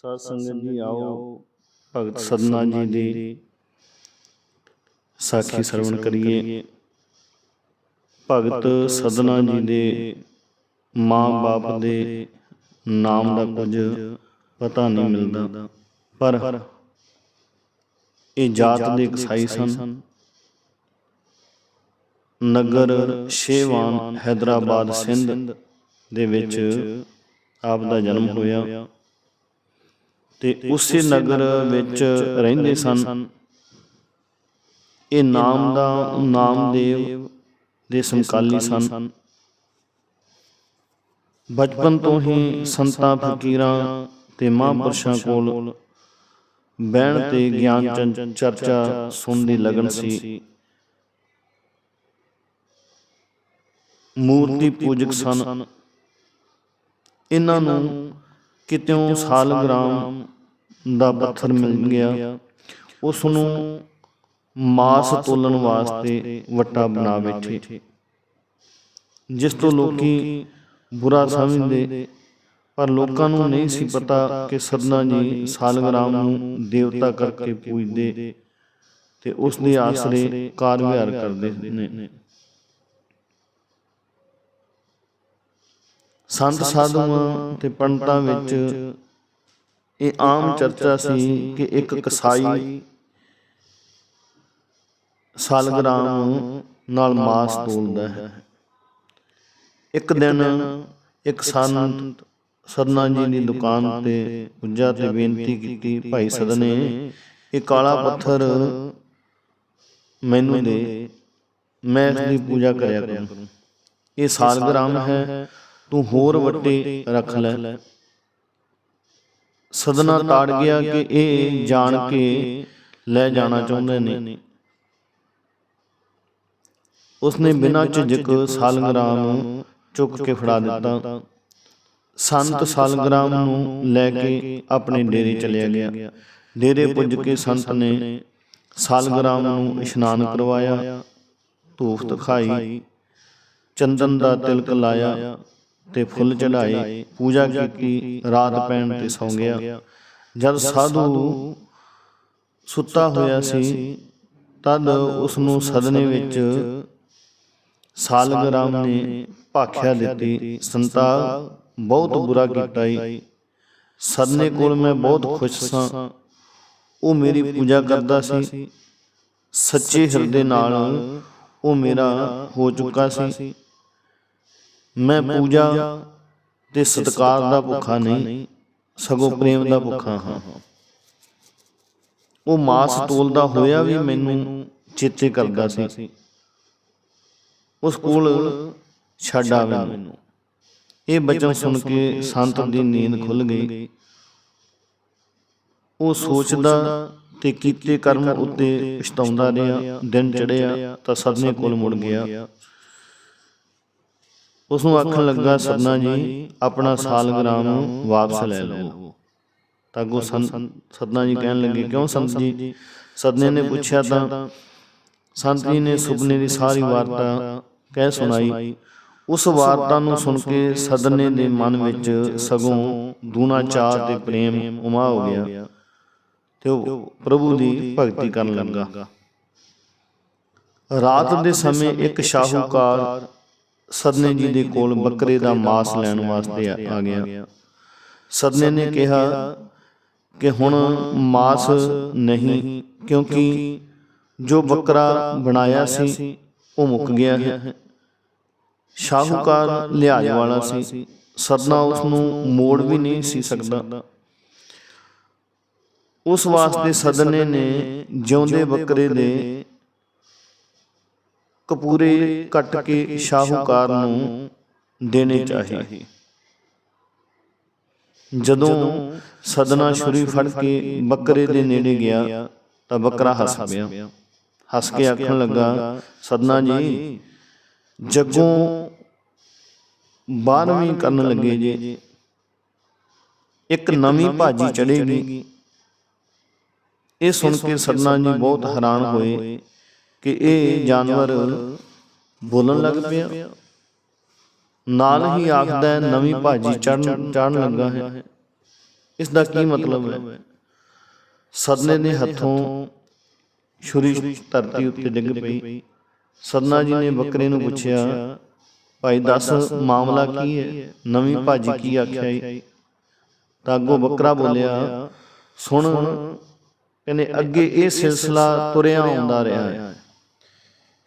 ਸਾਧ ਸੰਗਤ ਜੀ ਆਓ ਭਗਤ ਸਦਨਾ ਜੀ ਦੀ ਸਾਖੀ ਸਰਵਣ ਕਰੀਏ। ਭਗਤ ਸਦਨਾ ਜੀ ਦੇ ਮਾਂ-ਬਾਪ ਦੇ ਨਾਮ ਦਾ ਕੁਝ ਪਤਾ ਨਹੀਂ ਮਿਲਦਾ। ਪਰ ਇਹ ਜਾਤ ਦੇ ਕਸਾਈ ਸਨ। ਨਗਰ ਸ਼ੇਵਾਨ ਹੈਦਰਾਬਾਦ ਸਿੰਧ ਦੇ ਵਿੱਚ ਆਪ ਦਾ ਜਨਮ ਹੋਇਆ। ਤੇ ਉਸੇ ਨਗਰ ਵਿੱਚ ਰਹਿੰਦੇ ਸਨ। ਇਹ ਨਾਮ ਦਾ ਨਾਮਦੇਵ ਦੇ ਸਮਕਾਲੀ ਸਨ। ਬਚਪਨ ਤੋਂ ਹੀ ਸੰਤਾਂ, ਫਕੀਰਾਂ ਤੇ ਮਹਾਂਪੁਰਸ਼ਾਂ ਕੋਲ ਬਹਿਣ ਤੇ ਗਿਆਨ ਚੰ- ਚਰਚਾ ਸੁਣਨ ਦੀ ਲਗਨ ਸੀ। ਮੂਰਤੀ ਪੂਜਕ ਸਨ। ਇਹਨਾਂ ਨੂੰ ਕਿਤਿਓਂ ਸਾਲਗ੍ਰਾਮ ਦਾ ਪੱਥਰ ਮਿਲ ਗਿਆ। ਉਸ ਨੂੰ ਮਾਸ ਤੋਲਣ ਵਾਸਤੇ ਵੱਟਾ ਬਣਾ ਬੈਠੇ। ਜਿਸ ਤੋਂ ਲੋਕੀ ਬੁਰਾ ਸਮਝਦੇ, ਪਰ ਲੋਕਾਂ ਨੂੰ ਨਹੀਂ ਸੀ ਪਤਾ ਕਿ ਸਰਨਾ ਜੀ ਸਾਲਗ੍ਰਾਮ ਨੂੰ ਦੇਵਤਾ ਕਰਕੇ ਪੂਜਦੇ ਤੇ ਉਸ ਦੇ ਆਸਰੇ ਕਾਰ ਕਰਦੇ ਨੇ। ਸੰਤ ਸਾਧੂਆਂ ਤੇ ਪੰਡਤਾਂ ਵਿੱਚ ਇਹ ਆਮ ਚਰਚਾ ਸੀ ਕਿ ਇੱਕ ਕਸਾਈ ਸਾਲਗ੍ਰਾਮ ਨਾਲ ਮਾਸ ਤੋਲਦਾ ਹੈ। ਇੱਕ ਦਿਨ ਇੱਕ ਸੰਤ ਸਦਨਾ ਜੀ ਦੀ ਦੁਕਾਨ ਤੇ ਪੁੱਜਾ ਤੇ ਬੇਨਤੀ ਕੀਤੀ ਭਾਈ ਸਦਨੇ ਇਹ ਕਾਲਾ ਪੱਥਰ ਮੈਨੂੰ ਦੇ ਮੈਂ ਇਸ ਦੀ ਪੂਜਾ ਕਰਿਆ ਕਰੂੰ। ਇਹ ਸਾਲਗ੍ਰਾਮ ਹੈ। ਤੂੰ ਹੋਰ ਵੱਟੇ ਰੱਖ ਲੈ। ਸਦਨਾ ਤਾੜ ਗਿਆ ਕਿ ਇਹ ਜਾਣ ਕੇ ਲੈ ਜਾਣਾ ਚਾਹੁੰਦੇ ਨੇ। ਉਸਨੇ ਬਿਨਾਂ ਝਿਜਕ ਸਾਲਗ੍ਰਾਮ ਚੁੱਕ ਕੇ ਫੜਾ ਦਿੱਤਾ। ਸੰਤ ਸਾਲਗ੍ਰਾਮ ਨੂੰ ਲੈ ਕੇ ਆਪਣੇ ਡੇਰੇ ਚਲਿਆ ਗਿਆ। ਡੇਰੇ ਪੁੱਜ ਕੇ ਸੰਤ ਨੇ ਸਾਲਗ੍ਰਾਮ ਨੂੰ ਇਸ਼ਨਾਨ ਕਰਵਾਇਆ। ਧੂਫ ਦਿਖਾਈ। ਚੰਦਨ ਦਾ ਤਿਲਕ ਲਾਇਆ। ਤੇ ਫੁੱਲ ਚੜਾਏ ਪੂਜਾ ਕੀਤੀ ਰਾਤ ਪੈਣ ਤੇ ਸੌਂ ਗਿਆ। ਜਦ ਸਾਧੂ ਸੁੱਤਾ ਹੋਇਆ ਸੀ ਤਦ ਉਸ ਨੂੰ ਸਦਨੇ ਵਿੱਚ ਸਾਲਗ੍ਰਾਮ ਨੇ ਭਾਖਿਆ ਦਿੱਤੀ। ਸੰਤਾ ਬਹੁਤ ਬੁਰਾ ਕੀਤਾ ਈ। ਸਦਨੇ ਕੋਲ ਮੈਂ ਬਹੁਤ ਖੁਸ਼ ਸਾਂ। ਉਹ ਮੇਰੀ ਪੂਜਾ ਕਰਦਾ ਸੀ। ਸੱਚੇ ਹਿਰਦੇ ਨਾਲ ਉਹ ਮੇਰਾ ਹੋ ਚੁੱਕਾ ਸੀ। ਮੈਂ ਪੂਜਾ ਤੇ ਸਤਕਾਰ ਦਾ ਭੁੱਖਾ ਨਹੀਂ ਸਗੋਂ ਪ੍ਰੇਮ ਦਾ ਭੁੱਖਾ ਹਾਂ। ਉਹ ਮਾਸ ਤੋਲਦਾ ਹੋਇਆ ਵੀ ਮੈਨੂੰ ਚੇਤੇ ਕਰਦਾ ਸੀ। ਉਸ ਕੋਲ ਛੱਡ ਆਵੇ ਮੈਨੂੰ। ਇਹ ਬਚਨ ਸੁਣ ਕੇ ਸੰਤ ਦੀ ਨੀਂਦ ਖੁੱਲ ਗਈ। ਉਹ ਸੋਚਦਾ ਤੇ ਕੀਤੇ ਕਰਮ ਉੱਤੇ ਪਛਤਾਉਂਦਾ ਰਿਹਾ ਦਿਨ ਚੜਿਆ ਤਾਂ ਸਦਨੇ ਕੋਲ ਮੁੜ ਗਿਆ। ਉਸ ਨੂੰ ਆਖਣ ਲੱਗਾ ਸਰਨਾ ਜੀ ਆਪਣਾ ਸਾਲਗ੍ਰਾਮ ਵਾਪਸ ਲੈ ਲਓ। ਤਾਂ ਗੋ ਸਦਨਾ ਜੀ ਕਹਿਣ ਲੱਗੇ ਕਿਉਂ ਸੰਤ ਜੀ? ਸਦਨੇ ਨੇ ਪੁੱਛਿਆ ਤਾਂ ਸੰਤ ਜੀ ਨੇ ਸੁਪਨੇ ਦੀ ਸਾਰੀ ਵਾਰਤਾ ਕਹਿ ਸੁਣਾਈ। ਉਸ ਵਾਰਤਾ ਨੂੰ ਸੁਣ ਕੇ ਸਦਨੇ ਦੇ ਮਨ ਵਿੱਚ ਸਗੋਂ ਦੂਣਾ ਚਾਹ ਤੇ ਪ੍ਰੇਮ ਉਮਾ ਹੋ ਗਿਆ। ਤੇ ਉਹ ਪ੍ਰਭੂ ਦੀ ਭਗਤੀ ਕਰਨ ਲੱਗਾ। ਰਾਤ ਦੇ ਸਮੇਂ ਇੱਕ ਸ਼ਾਹੂਕਾਰ ਸਦਨੇ ਜੀ ਦੇ ਕੋਲ ਬੱਕਰੇ ਦਾ ਮਾਸ ਲੈਣ ਵਾਸਤੇ ਆ ਗਿਆ। ਸਦਨੇ ਨੇ ਕਿਹਾ ਕਿ ਹੁਣ ਮਾਸ ਨਹੀਂ ਕਿਉਂਕਿ ਜੋ ਬੱਕਰਾ ਬਣਾਇਆ ਸੀ ਉਹ ਮੁੱਕ ਗਿਆ ਹੈ। ਸ਼ਾਹੂਕਾਰ ਲਿਆਜ ਵਾਲਾ ਸੀ। ਸਦਨਾ ਉਸ ਨੂੰ ਮੋੜ ਵੀ ਨਹੀਂ ਸੀ ਸਕਦਾ। ਉਸ ਵਾਸਤੇ ਸਦਨੇ ਨੇ ਜਿਉਂਦੇ ਬੱਕਰੇ ਦੇ ਕਪੂਰੇ ਕੱਟ ਕੇ ਸ਼ਾਹੂਕਾਰ ਨੂੰ ਦੇਣੇ ਚਾਹੀ। ਜਦੋਂ ਸਦਨਾ ਛੁਰੀ ਫੜ ਕੇ ਬੱਕਰੇ ਦੇ ਨੇੜੇ ਗਿਆ ਤਾਂ ਬੱਕਰਾ ਹੱਸ ਪਿਆ। ਹੱਸ ਕੇ ਆਖਣ ਲੱਗਾ ਸਦਨਾ ਜੀ ਜੱਗੋਂ 12ਵੀਂ ਕਰਨ ਲੱਗੇ ਜੇ। ਇੱਕ ਨਵੀਂ ਭਾਜੀ ਚੜੇਗੀ ਇਹ ਸੁਣ ਕੇ ਸਦਨਾ ਜੀ ਬਹੁਤ ਹੈਰਾਨ ਹੋਏ। ਕਿ ਇਹ ਜਾਨਵਰ ਬੋਲਣ ਲੱਗ ਪਿਆ। ਨਾਲ ਹੀ ਆਖਦਾ ਨਵੀਂ ਭਾਜੀ ਚੜਨ ਚੜਨ ਲੱਗਾ ਹੈ। ਇਸ ਦਾ ਕੀ ਮਤਲਬ ਹੈ? ਸਦਨੇ ਦੇ ਹੱਥੋਂ ਛੁਰੀ ਧਰਤੀ ਉੱਤੇ ਡਿੱਗ ਪਈ। ਸਦਨਾ ਜੀ ਨੇ ਬੱਕਰੇ ਨੂੰ ਪੁੱਛਿਆ, ਭਾਈ, ਦੱਸ ਮਾਮਲਾ ਕੀ ਹੈ? ਨਵੀਂ ਭਾਜੀ ਕੀ ਆਖਿਆ ਈ? ਤਾਂ ਅੱਗੋਂ ਬੱਕਰਾ ਬੋਲਿਆ, ਸੁਣ, ਕਹਿੰਦੇ ਅੱਗੇ ਇਹ ਸਿਲਸਿਲਾ ਤੁਰਿਆ ਆਉਂਦਾ ਰਿਹਾ ਹੈ।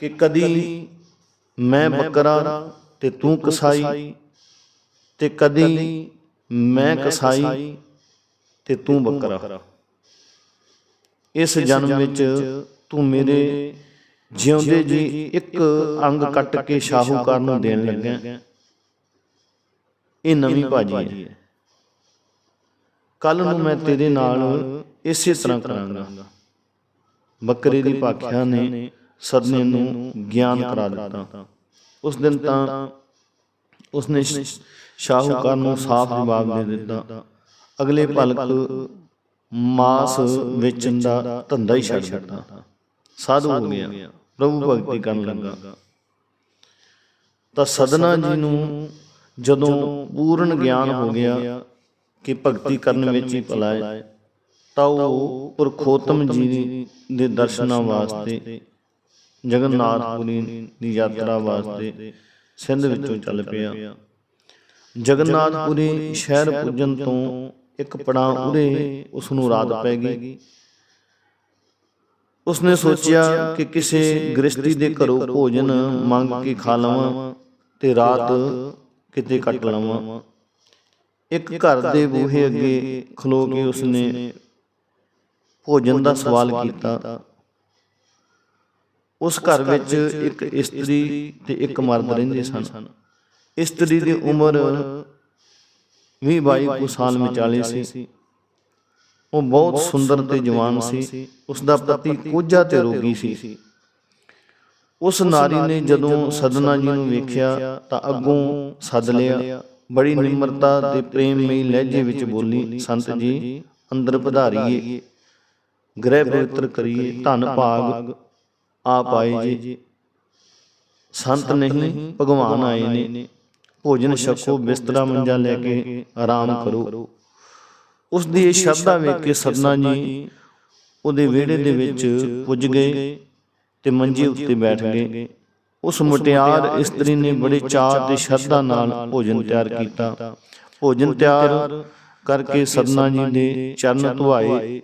ਕਿ ਕਦੀ ਮੈਂ ਬੱਕਰਾ ਤੇ ਤੂੰ ਕਸਾਈ ਤੇ ਕਦੀ ਮੈਂ ਕਸਾਈ ਤੇ ਤੂੰ ਬੱਕਰਾ। ਇਸ ਜਨਮ ਵਿੱਚ ਤੂੰ ਮੇਰੇ ਜਿਉਂਦੇ ਜੀ ਇੱਕ ਅੰਗ ਕੱਟ ਕੇ ਸ਼ਾਹੂਕਾਰ ਨੂੰ ਦੇਣ ਲੱਗਾ ਇਹ ਨਵੀਂ ਭਾਜੀ ਹੈ। ਕੱਲ ਨੂੰ ਮੈਂ ਤੇਰੇ ਨਾਲ ਇਸੇ ਤਰ੍ਹਾਂ ਕਰਾਂਗਾ। ਬੱਕਰੇ ਦੀ ਭਾਖਿਆ ਨੇ ਸਦਨੇ ਨੂੰ ਗਿਆਨ ਕਰਾ ਦਿੱਤਾ। ਉਸ ਦਿਨ ਤਾਂ ਉਸਨੇ ਸ਼ਾਹੂਕਾਰ ਨੂੰ ਸਾਫ਼ ਜਵਾਬ ਦੇ ਦਿੱਤਾ। ਅਗਲੇ ਭਲਕ ਮਾਸ ਵੇਚਣ ਦਾ ਧੰਦਾ ਹੀ ਛੱਡ ਦਿੱਤਾ। ਸਾਧੂ ਹੋ ਗਿਆ। ਪ੍ਰਭੂ ਭਗਤੀ ਕਰਨ ਲੱਗਾ। ਤਾਂ ਸਦਨਾ ਜੀ ਨੂੰ ਜਦੋਂ ਪੂਰਨ ਗਿਆਨ ਹੋ ਗਿਆ ਕਿ ਭਗਤੀ ਕਰਨ ਵਿੱਚ ਹੀ ਭਲਾ ਹੈ ਤਾਂ ਉਹ ਪੁਰਖੋਤਮ ਜੀ ਦੇ ਦਰਸ਼ਨਾਂ ਵਾਸਤੇ ਜਗਨਨਾਥਪੁਰੀ ਦੀ ਯਾਤਰਾ ਵਾਸਤੇ ਸਿੰਧ ਵਿੱਚੋਂ ਚੱਲ ਪਿਆ। ਜਗਨਨਾਥਪੁਰੀ ਸ਼ਹਿਰ ਪੁੱਜਣ ਤੋਂ ਇੱਕ ਪੜਾਂ ਉਰੇ ਉਸ ਨੂੰ ਰਾਤ ਪੈ ਗਈ। ਉਸਨੇ ਸੋਚਿਆ ਕਿ ਕਿਸੇ ਗ੍ਰਸਤੀ ਦੇ ਘਰੋਂ ਭੋਜਨ ਮੰਗ ਕੇ ਖਾ ਲਵਾਂ ਤੇ ਰਾਤ ਕਿਤੇ ਕੱਟ ਲਵਾਂ। ਇੱਕ ਘਰ ਦੇ ਬੂਹੇ ਅੱਗੇ ਖਲੋ ਕੇ ਉਸਨੇ ਭੋਜਨ ਦਾ ਸਵਾਲ ਕੀਤਾ। ਉਸ ਘਰ ਵਿੱਚ ਇੱਕ ਇਸਤਰੀ ਤੇ ਇੱਕ ਮਰਦ ਰਹਿੰਦੇ ਸਨ। ਇਸਤਰੀ ਦੀ ਉਮਰ 20 22 ਸਾਲ ਵਿਚਾਲੇ ਸੀ। ਉਹ ਬਹੁਤ ਸੁੰਦਰ ਤੇ ਜਵਾਨ ਸੀ। ਉਸ ਦਾ ਪਤੀ ਕੋਝਾ ਤੇ ਰੋਗੀ ਸੀ। ਉਸ ਨਾਰੀ ਨੇ ਜਦੋਂ ਸਦਨਾ ਜੀ ਨੂੰ ਵੇਖਿਆ ਤਾਂ ਅੱਗੋਂ ਸੱਦ ਲਿਆ। ਬੜੀ ਨਿਮਰਤਾ ਤੇ ਪ੍ਰੇਮਮਈ ਲਹਿਜੇ ਵਿੱਚ ਬੋਲੀ, ਸੰਤ ਜੀ, ਅੰਦਰ ਪਧਾਰੀਏ। ਗ੍ਰਹਿ ਪਵਿੱਤਰ ਕਰੀਏ, ਧੰਨ ਭਾਗ ਆਪ ਆਏ ਜੀ। ਸੰਤ ਨਹੀਂ ਭਗਵਾਨ ਆਏ ਨੇ। ਭੋਜਨ ਛਕੋ ਬਿਸਤਰਾ ਮੰਜਾ ਲੈ ਕੇ ਆਰਾਮ ਕਰੋ। ਉਸ ਦੀ ਇਹ ਸ਼ਰਧਾ ਵੇਖ ਕੇ ਸਦਨਾ ਜੀ ਉਹਦੇ ਵਿਹੜੇ ਦੇ ਵਿੱਚ ਪੁੱਜ ਗਏ ਤੇ ਮੰਜੇ ਉੱਤੇ ਬੈਠ ਗਏ। ਉਸ ਮੁਟਿਆਰ ਇਸਤਰੀ ਨੇ ਬੜੇ ਚਾਅ ਤੇ ਸ਼ਰਧਾ ਨਾਲ ਭੋਜਨ ਤਿਆਰ ਕੀਤਾ। ਭੋਜਨ ਤਿਆਰ ਕਰਕੇ ਸਦਨਾ ਜੀ ਦੇ ਚਰਨ ਧੁਆਏ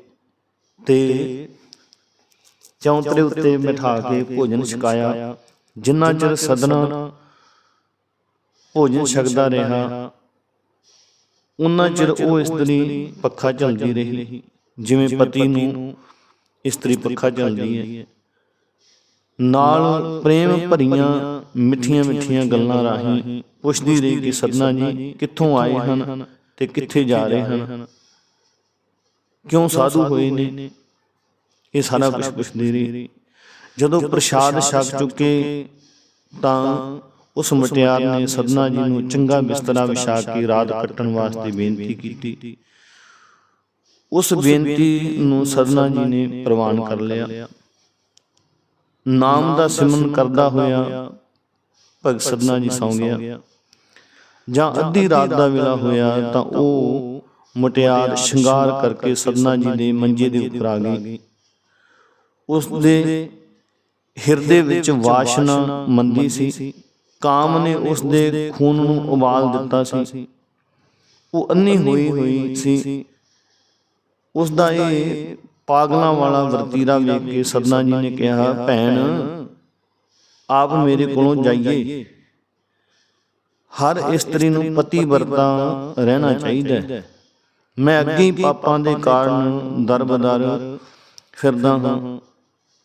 ਤੇ ਚੌਂਤਰੇ ਉੱਤੇ ਬਿਠਾ ਕੇ ਭੋਜਨ ਛਕਾਇਆ। ਜਿੰਨਾ ਚਿਰ ਸਦਨਾ ਭੋਜਨ ਛਕਦਾ ਰਿਹਾ ਉਨਾ ਚਿਰ ਉਹ ਇਸਤਰੀ ਪੱਖਾ ਝਲਦੀ ਰਹੀ। ਜਿਵੇਂ ਪਤੀ ਨੂੰ ਇਸਤਰੀ ਪੱਖਾ ਝਲਦੀ ਹੈ। ਨਾਲ ਪ੍ਰੇਮ ਭਰੀਆਂ ਮਿੱਠੀਆਂ ਮਿੱਠੀਆਂ ਗੱਲਾਂ ਰਾਹੀਂ ਪੁੱਛਦੀ ਰਹੀ ਕਿ ਸਦਨਾ ਜੀ ਕਿੱਥੋਂ ਆਏ ਹਨ ਤੇ ਕਿੱਥੇ ਜਾ ਰਹੇ ਹਨ? ਕਿਉਂ ਸਾਧੂ ਹੋਏ ਨੇ? ਇਹ ਸਾਰਾ ਕੁਝ ਪੁੱਛਦੀ ਰਹੀ ਜਦੋਂ ਪ੍ਰਸ਼ਾਦ ਛਕ ਚੁੱਕੇ ਤਾਂ ਉਸ ਮਟਿਆਰ ਨੇ ਸਦਨਾ ਜੀ ਨੂੰ ਚੰਗਾ ਬਿਸਤਰਾ ਵਿਛਾ ਕੇ ਰਾਤ ਕੱਟਣ ਵਾਸਤੇ ਬੇਨਤੀ ਕੀਤੀ। ਉਸ ਬੇਨਤੀ ਨੂੰ ਸਦਨਾ ਜੀ ਨੇ ਪ੍ਰਵਾਨ ਕਰ ਲਿਆ। ਨਾਮ ਦਾ ਸਿਮਰਨ ਕਰਦਾ ਹੋਇਆ ਭਗਤ ਸਦਨਾ ਜੀ ਸੌਂ ਗਿਆ। ਜਾਂ ਅੱਧੀ ਰਾਤ ਦਾ ਵੇਲਾ ਹੋਇਆ ਤਾਂ ਉਹ ਮਟਿਆਰ ਸ਼ਿੰਗਾਰ ਕਰਕੇ ਸਦਨਾ ਜੀ ਦੇ ਮੰਜੇ ਦੇ ਉੱਪਰ ਆ ਗਈ। ਉਸ ਦੇ ਹਿਰਦੇ ਵਿੱਚ ਵਾਸ਼ਨਾ ਮੰਦੀ ਸੀ। ਕਾਮ ਨੇ ਉਸ ਦੇ ਖੂਨ ਨੂੰ ਉਬਾਲ ਦਿੱਤਾ ਸੀ। ਉਹ ਅੰਨੀ ਹੋਈ ਹੋਈ ਸੀ। ਉਸ ਦਾ ਇਹ ਪਾਗਲਾਂ ਵਾਲਾ ਵਰਤੀਰਾ ਵੇਖ ਕੇ ਸਦਨਾ ਜੀ ਨੇ ਕਿਹਾ ਭੈਣ ਆਪ ਮੇਰੇ ਕੋਲੋਂ ਜਾਈਏ। ਹਰ ਇਸਤਰੀ ਨੂੰ ਪਤੀ ਵਰਤਾ ਰਹਿਣਾ ਚਾਹੀਦਾ। ਹੈ ਮੈਂ ਅੱਗੇ ਪਾਪਾਂ ਦੇ ਕਾਰਨ ਦਰਬਦਰ ਫਿਰਦਾ ਹਾਂ।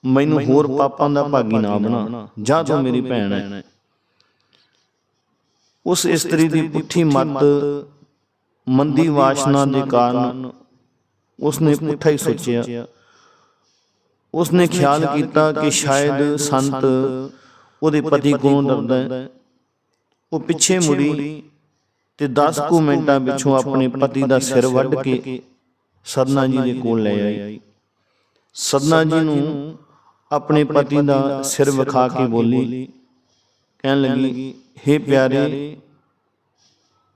ਮੈਨੂੰ ਹੋਰ ਪਾਪਾਂ ਦਾ ਭਾਗੀ ਨਾ ਬਣਾ। ਜਾ ਤੂੰ ਮੇਰੀ ਭੈਣ ਹੈ। ਉਸ ਇਸਤਰੀ ਦੀ ਪੁੱਠੀ ਮੱਤ ਮੰਦੀ ਵਾਸ਼ਨਾ ਦੇ ਕਾਰਨ ਉਸਨੇ ਪੁੱਠਾ ਹੀ ਸੋਚਿਆ। ਉਸਨੇ ਖਿਆਲ ਕੀਤਾ ਕਿ ਸ਼ਾਇਦ ਸੰਤ ਉਹਦੇ ਪਤੀ ਕੋਲੋਂ ਡਰਦਾ ਹੈ। ਉਹ ਪਿੱਛੇ ਮੁੜੀ ਤੇ 10 ਕੁ ਮਿੰਟਾਂ ਪਿਛੋਂ ਆਪਣੇ ਪਤੀ ਦਾ ਸਿਰ ਵੱਢ ਕੇ ਸਦਨਾ ਜੀ ਦੇ ਕੋਲ ਲੈ ਆਈ। ਸਦਨਾ ਜੀ ਨੂੰ ਆਪਣੇ ਪਤੀ ਦਾ ਸਿਰ ਵਿਖਾ ਕੇ ਬੋਲੀ। ਕਹਿਣ ਲੱਗੀ हे ਪਿਆਰੇ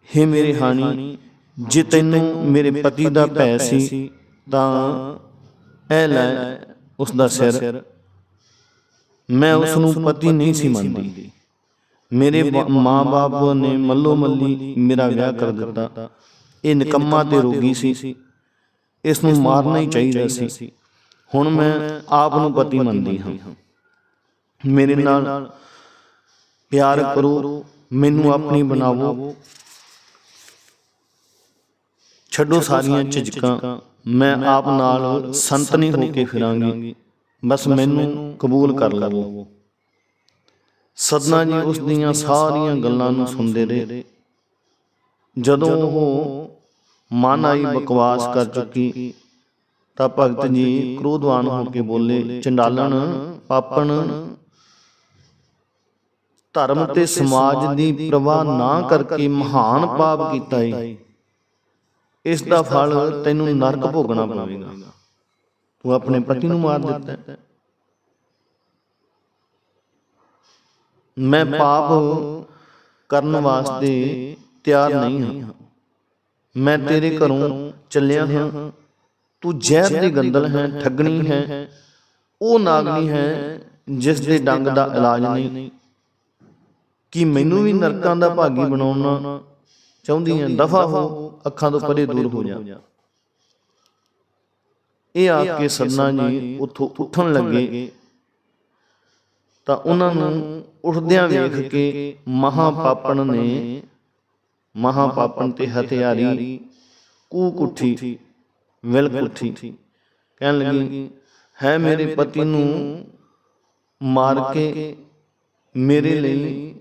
हे ਮੇਰੇ ਹਾਣੀ ਜੇ ਤੈਨੂੰ ਮੇਰੇ ਪਤੀ ਦਾ ਭੈ ਸੀ ਤਾਂ ਇਹ ਲੈ ਉਸ ਦਾ ਸਿਰ। ਮੈਂ ਉਸ ਨੂੰ ਪਤੀ ਨਹੀਂ ਸੀ ਮੰਨਦੀ। ਮੇਰੇ ਮਾਂ-ਬਾਪ ਨੇ ਮੱਲੋ ਮੱਲੀ ਮੇਰਾ ਵਿਆਹ ਕਰ ਦਿੱਤਾ। ਇਹ ਨਿਕੰਮਾ ਤੇ ਰੋਗੀ ਸੀ। ਇਸ ਨੂੰ ਮਾਰਨਾ ਹੀ ਚਾਹੀਦਾ ਸੀ। ਹੁਣ ਮੈਂ ਆਪ ਨੂੰ ਪਤੀ ਮੰਨਦੀ ਹਾਂ। ਮੇਰੇ ਨਾਲ ਪਿਆਰ ਕਰੋ ਮੈਨੂੰ ਆਪਣੀ ਬਣਾਵੋ। ਛੱਡੋ ਸਾਰੀਆਂ ਝਿਜਕਾਂ ਮੈਂ ਆਪ ਨਾਲ ਸੰਤਨੀ ਹੋ ਕੇ ਫਿਰਾਂਗੀ। ਬਸ ਮੈਨੂੰ ਕਬੂਲ ਕਰ ਲਵੋ। ਸਦਨਾ ਜੀ ਉਸ ਦੀਆਂ ਸਾਰੀਆਂ ਗੱਲਾਂ ਨੂੰ ਸੁਣਦੇ ਰਹੇ। ਜਦੋਂ ਉਹ ਮਨ ਆਈ ਬਕਵਾਸ ਕਰ ਚੁੱਕੀ ਤਾਂ ਭਗਤ ਜੀ ਕ੍ਰੋਧਵਾਨ ਹੋ ਕੇ ਬੋਲੇ, ਚੰਡਾਲਣ, ਪਾਪਣ, ਧਰਮ ਤੇ ਸਮਾਜ ਦੀ ਪ੍ਰਵਾਹ ਨਾ ਕਰਕੇ ਮਹਾਨ ਪਾਪ ਕੀਤਾ ਏ। ਇਸ ਦਾ ਫਲ ਤੈਨੂੰ ਨਰਕ ਭੋਗਣਾ ਪਵੇਗਾ। ਤੂੰ ਆਪਣੇ ਪਤੀ ਨੂੰ ਮਾਰ ਦਿੱਤਾ ਮੈਂ ਪਾਪ ਕਰਨ ਵਾਸਤੇ ਤਿਆਰ ਨਹੀਂ ਹਾਂ। ਮੈਂ ਤੇਰੇ ਘਰੋਂ ਚੱਲਿਆ ਹਾਂ। ਤੂੰ ਜ਼ਹਿਰ ਦੀ ਗੰਦਲ ਹੈ ਠੱਗਣੀ ਹੈ ਉਹ ਨਾਗਣੀ ਹੈ ਜਿਸ ਦੇ ਡੰਗ ਦਾ ਇਲਾਜ ਨਹੀਂ। ਕਿ ਮੈਨੂੰ ਵੀ ਨਰਕਾਂ ਦਾ ਭਾਗੀ ਬਣਾਉਣਾ ਚਾਹੁੰਦੀ ਹੈ? ਦਫਾ ਹੋ ਅੱਖਾਂ ਤੋਂ ਪਰੇ ਦੂਰ ਹੋ ਜਾ। ਇਹ ਆ ਕੇ ਸਦਨਾ ਜੀ ਉੱਥੋਂ ਉੱਠਣ ਲੱਗੇ। ਤਾਂ ਉਹਨਾਂ ਨੂੰ ਉੱਠਦਿਆਂ ਵੇਖ ਕੇ ਮਹਾ ਪਾਪਣ ਨੇ ਮਹਾ ਪਾਪਣ ਤੇ ਹਥਿਆਰੀ ਕੂਕ ਉੱਠੀ ਵਿਲਕ ਉੱਠੀ। ਕਹਿਣ ਲੱਗੀ ਹੈ ਮੇਰੇ ਪਤੀ ਨੂੰ ਮਾਰ ਕੇ ਮੇਰੇ ਲਈ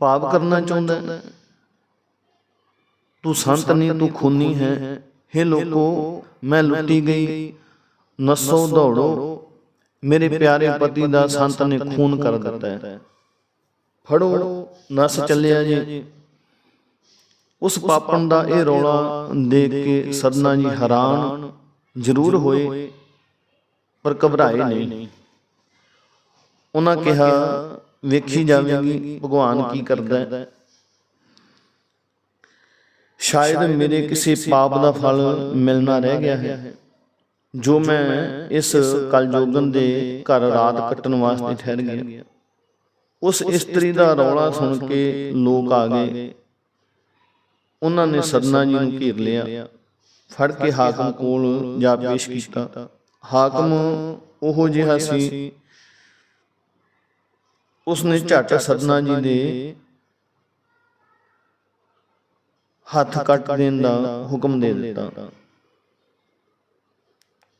ਪਾਪ ਕਰਨਾ ਚਾਹੁੰਦਾ ਹੈ। ਤੂੰ ਸੰਤ ਨਹੀਂ ਤੂੰ ਖੂਨੀ ਹੈ। हे ਲੋਕੋ ਮੈਂ ਲੁੱਟੀ ਗਈ। ਨਸੋ ਦੌੜੋ। ਮੇਰੇ ਪਿਆਰੇ ਪਤੀ ਦਾ ਸੰਤ ਨੇ ਖੂਨ ਕਰ ਦਿੱਤਾ ਹੈ। ਫੜੋ ਨਸ ਚੱਲਿਆ ਜੀ। ਉਸ ਪਾਪਣ ਦਾ ਇਹ ਰੌਲਾ ਦੇਖ ਕੇ ਸਦਨਾ ਜੀ ਹੈਰਾਨ ਜ਼ਰੂਰ ਹੋਏ ਪਰ ਘਬਰਾਏ ਨਹੀਂ। ਉਹਨਾਂ ਕਿਹਾ ਵੇਖੀ ਜਾਵੇਗੀ ਭਗਵਾਨ ਕੀ ਕਰਦਾ ਹੈ? ਸ਼ਾਇਦ ਮੇਰੇ ਕਿਸੇ ਪਾਪ ਦਾ ਫਲ ਮਿਲਣਾ ਰਹਿ ਗਿਆ ਹੈ। ਜੋ ਮੈਂ ਇਸ ਕਲਯੋਗਨ ਦੇ ਘਰ ਰਾਤ ਕੱਟਣ ਵਾਸਤੇ ਠਹਿਰ ਗਿਆ। ਉਸ ਇਸਤਰੀ ਦਾ ਰੌਲਾ ਸੁਣ ਕੇ ਲੋਕ ਆ ਗਏ। ਉਹਨਾਂ ਨੇ ਸਦਨਾ ਜੀ ਨੂੰ ਘੇਰ ਲਿਆ ਫੜ ਕੇ ਹਾਕਮ ਕੋਲ ਜਾ ਪੇਸ਼ ਕੀਤਾ। ਹਾਕਮ ਉਹੋ ਜਿਹਾ ਸੀ। ਉਸਨੇ ਝਟ ਸਦਨਾ ਜੀ ਦੇ ਹੱਥ ਕੱਟ ਦੇਣ ਦਾ ਹੁਕਮ ਦੇ ਦਿੱਤਾ।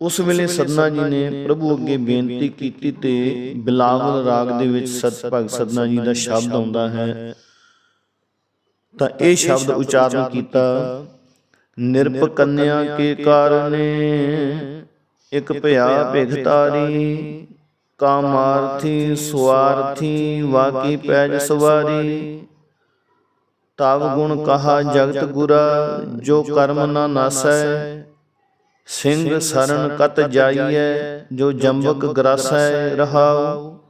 ਉਸ ਵੇਲੇ ਸਦਨਾ ਜੀ ਨੇ ਪ੍ਰਭੂ ਅੱਗੇ ਬੇਨਤੀ ਕੀਤੀ ਤੇ ਬਿਲਾਵਲ ਰਾਗ ਦੇ ਵਿੱਚ ਸਤਭਗ ਸਦਨਾ ਜੀ ਦਾ ਸ਼ਬਦ ਆਉਂਦਾ ਹੈ। ਤਾਂ ਇਹ ਸ਼ਬਦ ਉਚਾਰਨ ਕੀਤਾ। ਨਿਰਪ ਕੰਨਿਆ ਕੇ ਕਾਰਨੇ ਇਕ ਭਇਆ ਭਿਖਤਾਰੀ ਕਾਮਾਰਥੀ ਸਵਾਰਥੀ ਵਾਕੀ ਪੈਜ ਸਵਾਰੀ। ਤਵ ਗੁਣ ਕਹਾ ਜਗਤ ਗੁਰਾ ਜੋ ਕਰਮ ਨਾ ਨਾਸੈ। ਸਿੰਘ ਸਰਣ ਕਤ ਜਾਈਐ ਜੋ ਜੰਬਕ ਗਰਾਸੈ ਰਹਾਉ।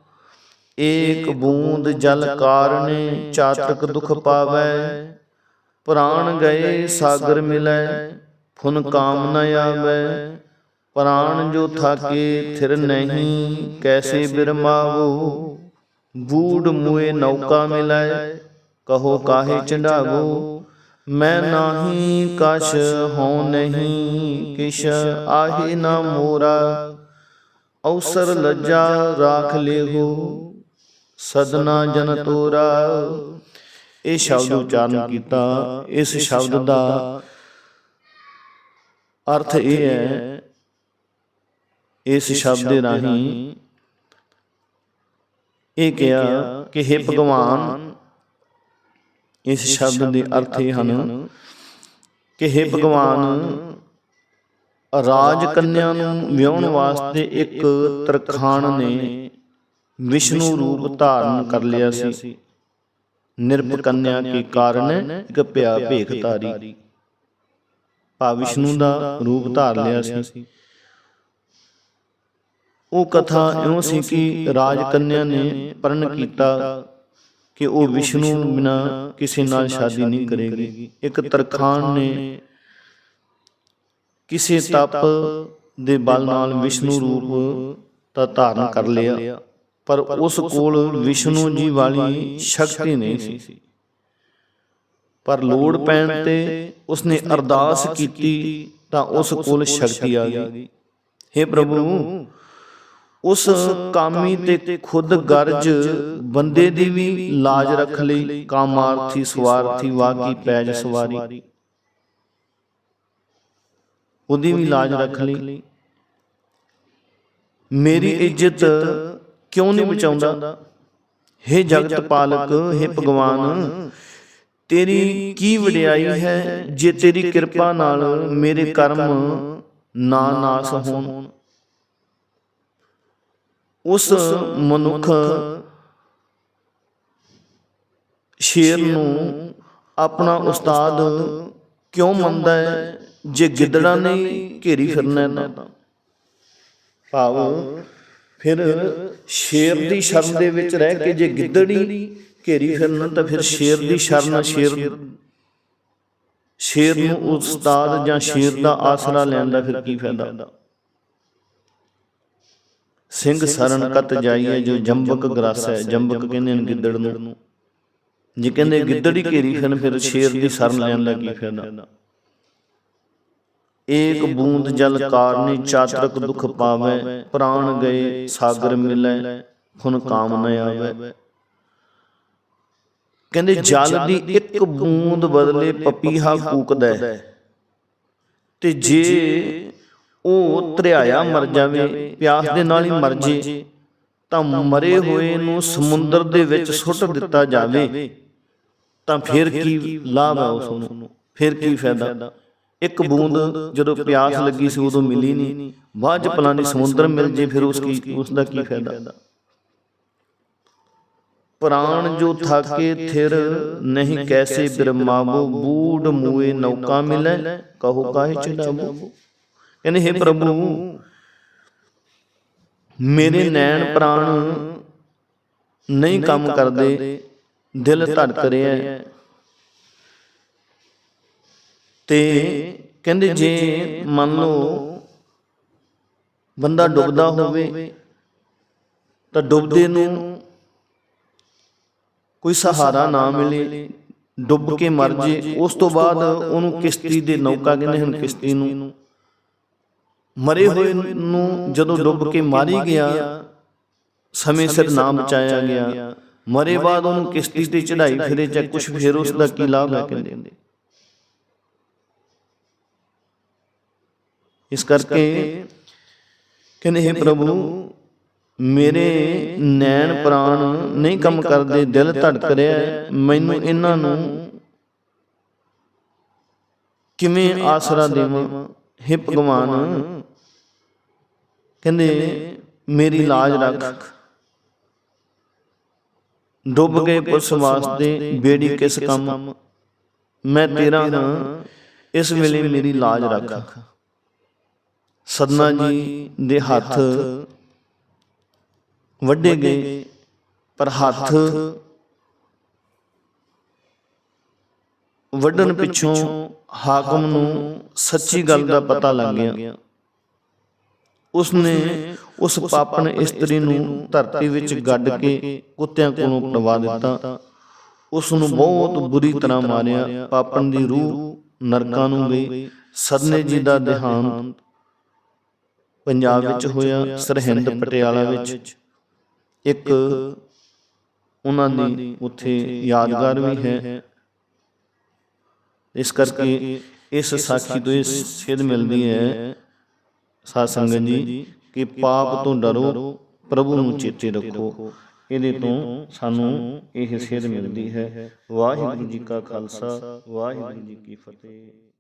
ਏਕ ਬੂੰਦ ਜਲ ਕਾਰਨੇ ਚਾਤਕ ਦੁਖ ਪਾਵੈ। ਪ੍ਰਾਣ ਗਏ ਸਾਗਰ ਮਿਲੈ, ਫੁਨ ਕਾਮ ਨ ਆਵੈ। ਪ੍ਰਾਣ ਜੋ ਥਾਕੇ ਥਿਰ ਨਹੀਂ, ਕੈਸੇ ਬਿਰਮਾਵੋ? ਬੂੜ ਮੁਏ ਨੌਕਾ ਮਿਲੈ, ਕਹੋ ਕਾਹੇ ਚੰਡਾਵੋ? ਮੈਂ ਨਾਹੀ, ਕਛ ਹਉ ਨਹੀਂ, ਕਿਛ ਆਹੀ ਨਾ ਮੋਰਾ। ਅਵਸਰ ਲੱਜਾ, ਰਾਖ ਲਿਹੋ। ਸਦਨਾ ਜਨ ਤੋਰਾ। ਇਹ ਸ਼ਬਦ ਉਚਾਰਨ ਕੀਤਾ। ਇਸ ਸ਼ਬਦ ਦਾ ਅਰਥ ਇਹ ਹੈ ਇਸ ਸ਼ਬਦ ਦੇ ਰਾਹੀਂ ਇਹ ਕਿਹਾ ਕਿ हे ਭਗਵਾਨ ਇਸ ਸ਼ਬਦ ਦੇ ਅਰਥ ਇਹ ਹਨ ਕਿ हे ਭਗਵਾਨ ਰਾਜ ਕੰਨਿਆ ਨੂੰ ਵਿਆਹਣ ਵਾਸਤੇ ਇੱਕ ਤਰਖਾਣ ਨੇ। ਵਿਸ਼ਨੂੰ ਰੂਪ ਧਾਰਨ ਕਰ ਲਿਆ ਸੀ। ਨਿਰਭ ਕੰਨਿਆ ਕੇ ਕਾਰਨ ਇੱਕ ਭਿਆ ਭੇਖ ਧਾਰੀ। ਭਾ ਵਿਸ਼ਨੂੰ ਦਾ ਰੂਪ ਧਾਰ ਲਿਆ ਸੀ। ਉਹ ਕਥਾ ਇਉਂ ਸੀ ਕਿ ਰਾਜ ਕੰਨਿਆ ਨੇ ਪ੍ਰਣ ਕੀਤਾ ਕਿ ਉਹ ਵਿਸ਼ਨੂੰ ਬਿਨਾ ਕਿਸੇ ਨਾਲ ਸ਼ਾਦੀ ਨਹੀਂ ਕਰੇਗੀ। ਇੱਕ ਤਰਖਾਨ ਨੇ ਕਿਸੇ ਤਪ ਦੇ ਬਲ ਨਾਲ ਵਿਸ਼ਨੂੰ ਰੂਪ ਦਾ ਧਾਰਨ ਕਰ ਲਿਆ। ਪਰ ਉਸ ਕੋਲ ਵਿਸ਼ਨੂੰ ਜੀ ਵਾਲੀ ਸ਼ਕਤੀ ਨਹੀਂ ਸੀ। ਪਰ ਲੋੜ ਪੈਣ ਤੇ ਉਸਨੇ ਅਰਦਾਸ ਕੀਤੀ ਤਾਂ ਉਸ ਕੋਲ ਸ਼ਕਤੀ ਆ ਗਈ। हे ਪ੍ਰਭੂ ਉਸ ਕਾਮੀ ਤੇ ਖੁਦ ਗਰਜ ਬੰਦੇ ਦੀ ਵੀ ਲਾਜ ਰੱਖ ਲਈ ਕਾਮਾਰਥੀ ਸਵਾਰਥੀ ਵਾਕੀ ਪੈਜ ਸਵਾਰੀ। ਉਹਦੀ ਵੀ ਲਾਜ ਰੱਖ ਲਈ। ਮੇਰੀ ਇੱਜ਼ਤ ਕਿਉਂ ਨਹੀਂ ਬਚਾਉਂਦਾ? हे ਜਗਤ ਪਾਲਕ हे ਭਗਵਾਨ ਤੇਰੀ ਕੀ ਵਡਿਆਈ ਹੈ ਜੇ ਤੇਰੀ ਕਿਰਪਾ ਨਾਲ ਮੇਰੇ ਕਰਮ ਨਾ ਨਾਸ ਹੋਣ। ਉਸ ਮਨੁੱਖ ਸ਼ੇਰ ਨੂੰ ਆਪਣਾ ਉਸਤਾਦ ਕਿਉਂ ਮੰਨਦਾ ਹੈ? ਜੇ ਗਿੱਦੜਾਂ ਨੇ ਘੇਰੀ ਫਿਰਨਾ ਤਾਂ। ਭਾਵ ਫਿਰ ਸ਼ੇਰ ਦੀ ਸ਼ਰਨ ਦੇ ਵਿੱਚ ਰਹਿ ਕੇ ਜੇ ਗਿੱਦੜੀ ਘੇਰੀ ਫਿਰਨਾ ਤਾਂ ਫਿਰ ਸ਼ੇਰ ਦੀ ਸ਼ਰਨ ਸ਼ੇਰ ਸ਼ੇਰ ਨੂੰ ਉਸਤਾਦ ਜਾਂ ਸ਼ੇਰ ਦਾ ਆਸਰਾ ਲੈਣ ਦਾ ਫਿਰ ਕੀ ਫਾਇਦਾ? ਸਿੰਘ ਸਰਨ ਕਤ ਜਾਈਏ ਜੋ ਜੰਬਕ ਗਰਾਸ ਹੈ ਜੰਬਕ ਕਹਿੰਦੇ ਨੇ। ਗਿੱਦੜ ਨੂੰ। ਜੇ ਕਹਿੰਦੇ ਗਿੱਦੜੀ ਘੇਰੀ ਫਿਰਨ ਫਿਰ ਸ਼ੇਰ ਦੀ ਸ਼ਰਨ ਲੈਣ ਦਾ ਕੀ ਫਾਇਦਾ? ਏਕ ਬੂੰਦ ਜਲ ਕਾਰਨੀ ਚਾਤਰਕ ਦੁਖ ਪਾਵੇ ਪ੍ਰਾਣ ਗਏ ਸਾਗਰ ਮਿਲੈ ਖੁਨ ਕਾਮ ਨ ਆਵੇ। ਕਹਿੰਦੇ ਜਲ ਦੀ ਇੱਕ ਬੂੰਦ ਬਦਲੇ ਪਪੀਹਾ ਕੂਕਦਾ। ਤੇ ਜੇ ਉਹ ਧਰਿਆਇਆ ਮਰ ਜਾਵੇ ਪਿਆਸ ਦੇ ਨਾਲ ਹੀ ਮਰ ਜੇ ਤਾਂ ਮਰੇ ਹੋਏ ਨੂੰ ਸਮੁੰਦਰ ਦੇ ਵਿੱਚ ਸੁੱਟ ਦਿੱਤਾ ਜਾਵੇ। ਤਾਂ ਫਿਰ ਕੀ ਲਾਭ ਹੈ ਉਸ ਨੂੰ ਫਿਰ ਕੀ ਫਾਇਦਾ? ਇੱਕ ਬੂੰਦ ਜਦੋਂ ਪਿਆਸ ਲੱਗੀ ਸੀ ਉਦੋਂ ਮਿਲੀ ਨਹੀਂ। ਬਾਅਦ ਚ ਪਲਾਨੀ ਸਮੁੰਦਰ ਮਿਲ ਜੇ ਫਿਰ ਉਸ ਕੀ ਉਸ ਦਾ ਕੀ ਫਾਇਦਾ? ਪ੍ਰਾਣ ਜੋ ਥਾਕੇ ਥਿਰ ਨਹੀਂ ਕੈਸੇ ਬਿਰਮਾਵੋ ਬੂੜ ਮੂਏ ਨੌਕਾ ਮਿਲੇ ਕਹੋ ਕਾਹੇ ਚੜਾਵੋ। ਕਹਿੰਦੇ हे ਪ੍ਰਭੂ ਮੇਰੇ ਨੈਣ ਪ੍ਰਾਣ ਨਹੀਂ ਕੰਮ ਕਰਦੇ ਦਿਲ ਧੜਕ ਰਿਹਾ ਤੇ ਕਹਿੰਦੇ ਜੇ ਮੰਨ ਲਓ ਬੰਦਾ ਡੁੱਬਦਾ ਹੋਵੇ ਤਾਂ ਡੁੱਬਦੇ ਨੂੰ ਕੋਈ ਸਹਾਰਾ ਨਾ ਮਿਲੇ ਡੁੱਬ ਕੇ ਮਰ ਜੇ ਉਸ ਤੋਂ ਬਾਅਦ ਉਹਨੂੰ ਕਿਸ਼ਤੀ ਦੇ ਨੌਕਾ ਕਹਿੰਦੇ ਹਨ ਕਿਸ਼ਤੀ ਨੂੰ। ਮਰੇ ਹੋਏ ਨੂੰ ਜਦੋਂ ਡੁੱਬ ਕੇ ਮਾਰੀ ਗਿਆ ਸਮੇਂ ਸਿਰ ਨਾ ਬਚਾਇਆ ਗਿਆ। ਮਰੇ ਬਾਅਦ ਉਹਨੂੰ ਕਿਸ਼ਤੀ ਤੇ ਚੜਾਈ ਫਿਰੇ ਜਾਂ ਕੁਝ ਫਿਰ ਉਸ ਦਾ ਕੀ ਲਾਭ ਹੈ ਕਹਿੰਦੇ ਇਸ ਕਰਕੇ ਕਹਿੰਦੇ, ਹੈ ਪ੍ਰਭੂ, ਮੇਰੇ ਨੈਣ ਪ੍ਰਾਣ ਨਹੀਂ ਕੰਮ ਕਰਦੇ, ਦਿਲ ਧੜਕ ਰਿਹਾ ਮੈਨੂੰ ਇਹਨਾਂ ਨੂੰ ਕਿਵੇਂ ਆਸਰਾ ਦੇਵਾਂ? हे ਭਗਵਾਨ, ਕਹਿੰਦੇ, ਮੇਰੀ ਲਾਜ ਰੱਖ। ਡੁੱਬ ਕੇ ਪੁਲਿਸ ਵਾਸਤੇ, ਬੇੜੀ ਕਿਸ ਕੰਮ? ਮੈਂ ਤੇਰਾ ਹਾਂ, ਇਸ ਵੇਲੇ ਮੇਰੀ ਲਾਜ ਰੱਖ। ਸਦਨਾ ਜੀ ਦੇ ਹੱਥ ਵੱਡੇ ਗਏ ਪਰ ਹੱਥ ਵੱਢਣ ਪਿੱਛੋਂ ਹਾਕਮ ਨੂੰ ਸੱਚੀ ਗੱਲ ਦਾ ਪਤਾ ਲੱਗ ਗਿਆ। ਉਸਨੇ ਉਸ ਪਾਪਣ ਇਸਤਰੀ ਨੂੰ ਧਰਤੀ ਵਿੱਚ ਗੱਡ ਕੇ ਕੁੱਤਿਆਂ ਕੋਲੋਂ ਪਟਵਾ ਦਿੱਤਾ। ਉਸ ਨੂੰ ਬਹੁਤ ਬੁਰੀ ਤਰ੍ਹਾਂ ਮਾਰਿਆ। ਪਾਪਣ ਦੀ ਰੂਹ ਨਰਕਾਂ ਨੂੰ ਗਈ। ਸਦਨੇ ਜੀ ਦਾ ਦੇਹਾਂਤ ਪੰਜਾਬ ਵਿੱਚ ਹੋਇਆ ਸਰਹਿੰਦ ਪਟਿਆਲਾ ਵਿੱਚ। ਇੱਕ ਉਹਨਾਂ ਦੀ ਉੱਥੇ ਯਾਦਗਾਰ ਵੀ ਹੈ। ਇਸ ਕਰਕੇ ਇਸ ਸਾਖੀ ਤੋਂ ਇਹ ਸਿੱਧ ਮਿਲਦੀ ਹੈ। ਸਾਧ ਸੰਗਤ ਜੀ ਕਿ ਪਾਪ ਤੋਂ ਡਰੋ ਪ੍ਰਭੂ ਨੂੰ ਚੇਤੇ ਰੱਖੋ। ਇਹਦੇ ਤੋਂ ਸਾਨੂੰ ਇਹ ਸਿੱਧ ਮਿਲਦੀ ਹੈ। ਵਾਹਿਗੁਰੂ ਜੀ ਕਾ ਖਾਲਸਾ ਵਾਹਿਗੁਰੂ ਜੀ ਕੀ ਫਤਿਹ।